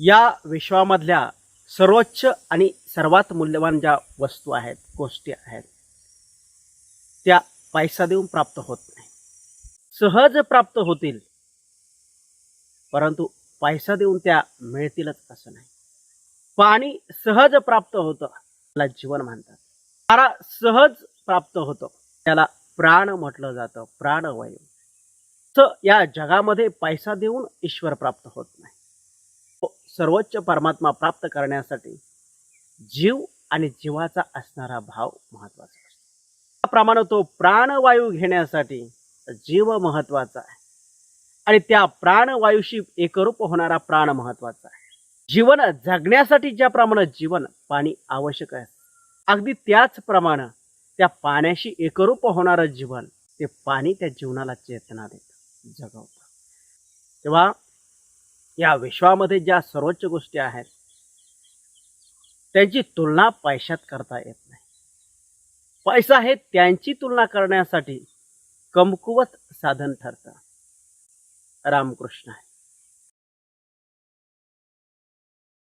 या विश्वामधल्या सर्वोच्च आणि सर्वात मूल्यवान ज्या वस्तू आहेत गोष्टी आहेत त्या पैसा देऊन प्राप्त होत नाही. सहज प्राप्त होतील परंतु पैसा देऊन त्या मिळतीलच असं नाही. पाणी सहज प्राप्त होतं त्याला जीवन म्हणतात. तारा सहज प्राप्त होतो त्याला प्राण म्हटलं जातं प्राणवायू. तर या जगामध्ये पैसा देऊन ईश्वर प्राप्त होत नाही. सर्वोच्च परमात्मा प्राप्त करण्यासाठी जीव आणि जीवाचा असणारा भाव महत्त्वाचा असतो. त्याप्रमाणे तो प्राणवायू घेण्यासाठी जीव महत्त्वाचा आहे. आणि त्या प्राणवायूशी एकरूप होणारा प्राण महत्त्वाचा आहे. जीवन जगण्यासाठी ज्याप्रमाणे जीवन पाणी आवश्यक आहे अगदी त्याचप्रमाणे त्या पाण्याशी एकरूप होणारं जीवन ते पाणी त्या जीवनाला चेतना देतं जगवतं. तेव्हा या विश्वामध्ये ज्या सर्वोच्च गोष्टी आहेत त्यांची तुलना पैशात करता येत नाही. पैसा हे त्यांची तुलना करण्यासाठी कमकुवत साधन ठरतं. रामकृष्ण आहे.